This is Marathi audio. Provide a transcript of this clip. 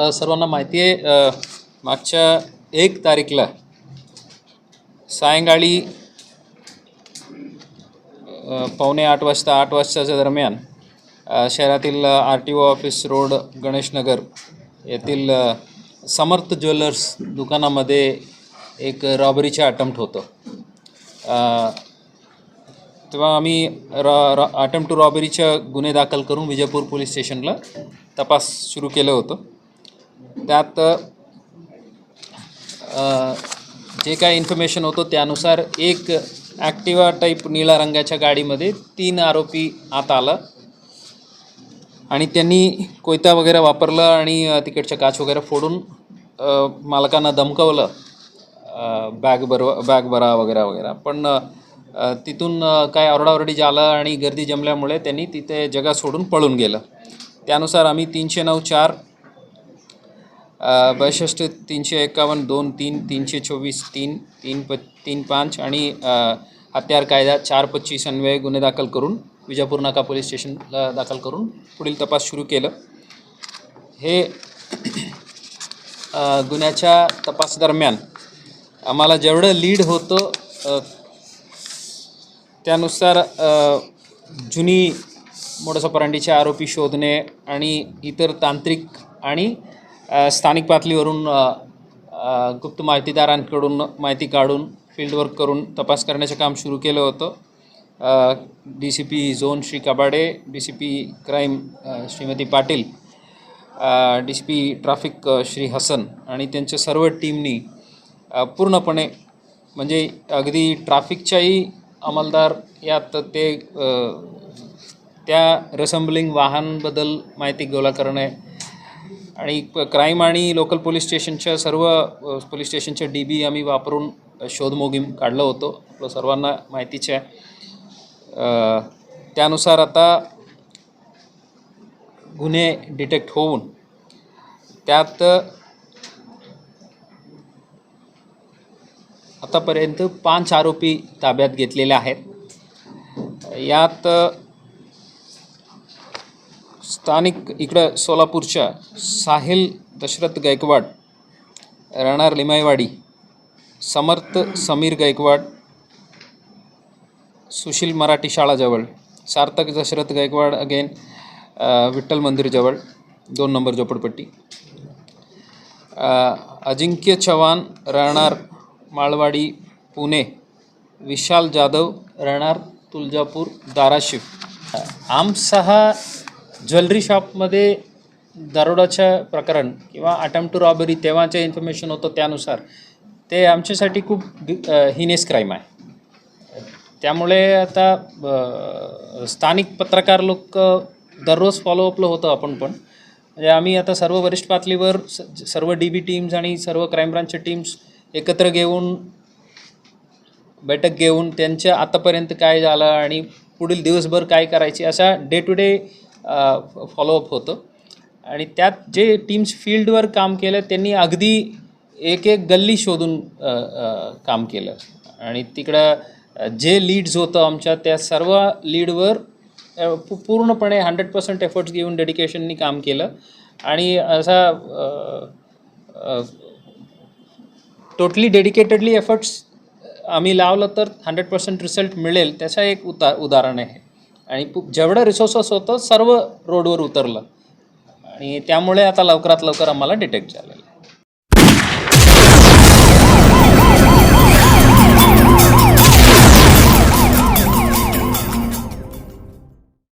आपल्या सर्वांना माहिती आहे मागच्या एक तारीखला सायंकाळी पावणे आठ वाजता आठ वाजताच्या दरम्यान शहरातील R T O office road Ganeshnagar येथील समर्थ ज्वेलर्स दुकानामध्ये एक रॉबरीचं अटेम्प्ट होतं. तेव्हा आम्ही रॉ रॉ अटेम्प्ट टू रॉबरीच्या गुन्हे दाखल करून विजयपूर पोलीस स्टेशनला तपास सुरू केलं होतं. त्यात जे काय इन्फॉर्मेशन होतं त्यानुसार एक ॲक्टिवा टाईप निळ्या रंगाच्या गाडीमध्ये तीन आरोपी आत आला. आणि त्यांनी कोयता वगैरे वापरला आणि तिकडच्या काच वगैरे फोडून मालकांना धमकवलं. बॅग भरवा बॅग भरा वगैरे वगैरे. पण तिथून काय ओरडाओरडी झालं आणि गर्दी जमल्यामुळे त्यांनी तिथे जगा सोडून पळून गेलं. त्यानुसार आम्ही तीनशे नऊ चार अ, तीनशे एकावन्न दोन तीन तीनशे चोवीस तीन तीन प तीन पाच आणि हत्यार कायदा चार पच्चीस अन्वये गुन्हे दाखल करून विजापूर नाका पोलीस स्टेशनला दाखल करून पुढील तपास सुरू केलं. हे गुन्ह्याच्या तपासदरम्यान आम्हाला जेवढं लीड होतं त्यानुसार जुनी मोडसपरांडीचे आरोपी शोधणे आणि इतर तांत्रिक आणि स्थानिक पातळीवरून गुप्त माहितीदारांकडून माहिती काढून फील्डवर्क करून तपास करण्याचं काम सुरू केलं होतं. D C P zone Shri Kabade D C P crime Shrimati Patil D C P traffic Shri Hasan आणि त्यांच्या सर्व टीमनी पूर्णपणे म्हणजे अगदी ट्रॅफिकच्याही अंमलदार यात ते त्या रेसम्बलिंग वाहनबद्दल माहिती गोळा करणे आणि क्राईम आणि लोकल पोलीस स्टेशनच्या सर्व पोलीस स्टेशनच्या डी बी आम्ही वापरून शोध मोहीम काढलं होतो. आपलं सर्वांना माहितीचे आहे. त्यानुसार आता गुन्हे डिटेक्ट होऊन त्यात आतापर्यंत पाच आरोपी ताब्यात घेतलेले आहेत. यात स्थानिक इकडं सोलापूरच्या साहिल दशरथ गायकवाड राहणार लिमायवाडी समर्थ समीर गायकवाड सुशील मराठी शाळाजवळ सार्थक दशरथ गायकवाड अगेन विठ्ठल मंदिरजवळ दोन नंबर झोपडपट्टी. अजिंक्य चव्हाण राहणार माळवाडी पुणे विशाल जाधव राहणार तुळजापूर धाराशिव. आमसहा ज्वेलरी शॉपमध्ये दरोडाचं प्रकरण किंवा अटेम्प्ट टू रॉबरी तेव्हाचं इन्फॉर्मेशन होतं त्यानुसार ते आमच्यासाठी खूप हिनेस क्राईम आहे. त्यामुळे आता स्थानिक पत्रकार लोक दररोज फॉलोअपला होतं आपण पण. म्हणजे आम्ही आता सर्व वरिष्ठ पातळीवर स- सर्व डी बी टीम्स आणि सर्व क्राईम ब्रांचच्या टीम्स एकत्र घेऊन बैठक घेऊन त्यांच्या आतापर्यंत काय झालं आणि पुढील दिवसभर काय करायची असा डे टू डे फॉलोअप होतं. आणि त्यात जे टीम्स फील्डवर काम केलं त्यांनी अगदी एक एक गल्ली शोधून काम केलं. आणि तिकडं जे लीड्स होतं आमच्या त्या सर्व लीडवर पूर्णपणे हंड्रेड पर्सेंट एफर्ट्स घेऊन डेडिकेशननी काम केलं. आणि असा टोटली डेडिकेटेडली एफर्ट्स आम्ही लावलं तर हंड्रेड पर्सेंट रिझल्ट मिळेल त्याचा एक उता उदाहरण आहे. आणि पु- जेवढं रिसोर्सेस होतं सर्व रोडवर उतरलं. आणि त्यामुळे आता लवकरात लवकर आम्हाला डिटेक्ट झालं.